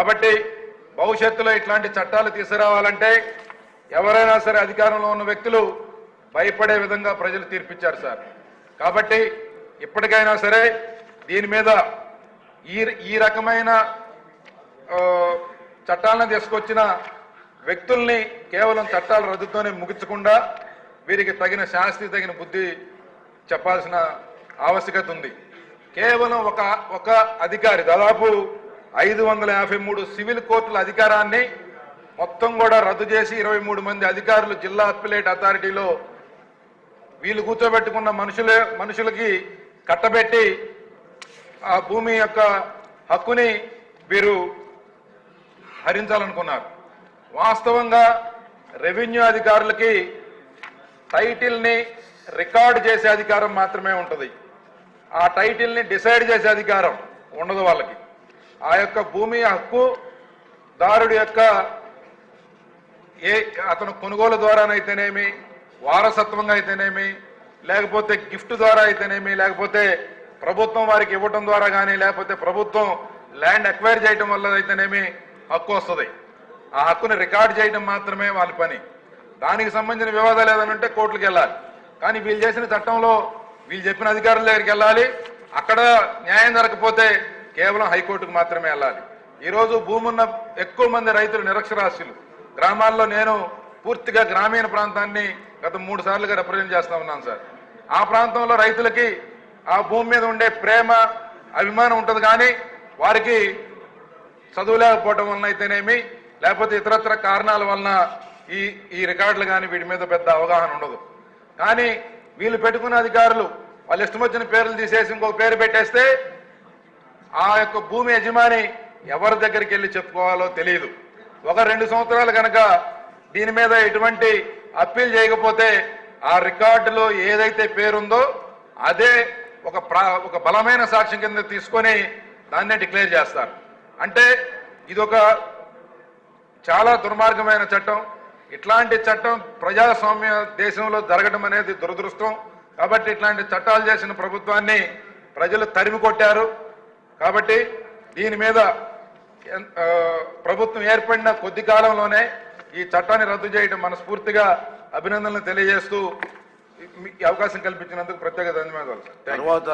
కాబట్టి భవిష్యత్తులో ఇట్లాంటి చట్టాలు తీసుకురావాలంటే ఎవరైనా సరే అధికారంలో ఉన్న వ్యక్తులు భయపడే విధంగా ప్రజలు తీర్పిచ్చారు సార్. కాబట్టి ఇప్పటికైనా సరే దీని మీద ఈ ఈ రకమైన చట్టాలను తీసుకొచ్చిన వ్యక్తుల్ని కేవలం చట్టాల రద్దుతోనే ముగించకుండా వీరికి తగిన శాస్తి తగిన బుద్ధి చెప్పాల్సిన ఆవశ్యకత ఉంది. కేవలం ఒక ఒక అధికారి దాదాపు ఐదు వందల యాభై మూడు సివిల్ కోర్టుల అధికారాన్ని మొత్తం కూడా రద్దు చేసి ఇరవై మూడు మంది అధికారులు జిల్లా అప్పిలేట్ అథారిటీలో వీళ్ళు కూర్చోబెట్టుకున్న మనుషులే మనుషులకి కట్టబెట్టి ఆ భూమి యొక్క హక్కుని వీరు హరించాలనుకున్నారు. వాస్తవంగా రెవెన్యూ అధికారులకి టైటిల్ని రికార్డు చేసే అధికారం మాత్రమే ఉంటుంది. ఆ టైటిల్ని డిసైడ్ చేసే అధికారం ఉండదు వాళ్ళకి. ఆ యొక్క భూమి హక్కు దారుడి యొక్క ఏ అతను కొనుగోలు ద్వారానైతేనేమి వారసత్వంగా అయితేనేమి లేకపోతే గిఫ్ట్ ద్వారా అయితేనేమి లేకపోతే ప్రభుత్వం వారికి ఇవ్వటం ద్వారా కానీ లేకపోతే ప్రభుత్వం ల్యాండ్ అక్వైర్ చేయటం వల్ల అయితేనేమి హక్కు వస్తుంది. ఆ హక్కుని రికార్డ్ చేయడం మాత్రమే వాళ్ళ పని. దానికి సంబంధించిన వివాదాలు ఏదైనా ఉంటే కోర్టులకు వెళ్ళాలి. కానీ వీళ్ళు చేసిన చట్టంలో వీళ్ళు చెప్పిన అధికారుల దగ్గరికి వెళ్ళాలి. అక్కడ న్యాయం జరగకపోతే కేవలం హైకోర్టుకు మాత్రమే వెళ్ళాలి. ఈరోజు భూమున్న ఎక్కువ మంది రైతులు నిరక్షరాస్యులు. గ్రామాల్లో నేను పూర్తిగా గ్రామీణ ప్రాంతాన్ని గత మూడు సార్లుగా రిప్రజెంట్ చేస్తా ఉన్నాను సార్. ఆ ప్రాంతంలో రైతులకి ఆ భూమి మీద ఉండే ప్రేమ అభిమానం ఉంటుంది కానీ వారికి చదువు లేకపోవడం వలన అయితేనేమి లేకపోతే ఇతరత్ర కారణాల వలన ఈ ఈ రికార్డులు కానీ వీటి మీద పెద్ద అవగాహన ఉండదు. కానీ వీళ్ళు పెట్టుకున్న అధికారులు వాళ్ళు ఇష్టం వచ్చిన పేర్లు తీసేసి ఇంకో పేరు పెట్టేస్తే ఆ యొక్క భూమి యజమాని ఎవరి దగ్గరికి వెళ్ళి చెప్పుకోవాలో తెలియదు ఒక రెండు సంవత్సరాలు కనుక దీని మీద ఎటువంటి అప్పీల్ చేయకపోతే ఆ రికార్డులో ఏదైతే పేరుందో అదే ఒక ప్రా ఒక బలమైన సాక్ష్యం కింద తీసుకొని దాన్నే డిక్లేర్ చేస్తారు. అంటే ఇదొక చాలా దుర్మార్గమైన చట్టం. ఇట్లాంటి చట్టం ప్రజాస్వామ్య దేశంలో జరగడం అనేది దురదృష్టం. కాబట్టి ఇట్లాంటి చట్టాలు చేసిన ప్రభుత్వాన్ని ప్రజలు తరిమి కొట్టారు కాబట్టి దీని మీద ప్రభుత్వం ఏర్పడిన కొద్ది కాలంలోనే ఈ చట్టాన్ని రద్దు చేయడం మనస్ఫూర్తిగా అభినందనలు తెలియజేస్తూ అవకాశం కల్పించినందుకు ప్రత్యేక ధన్యవాదాలు సార్. తర్వాత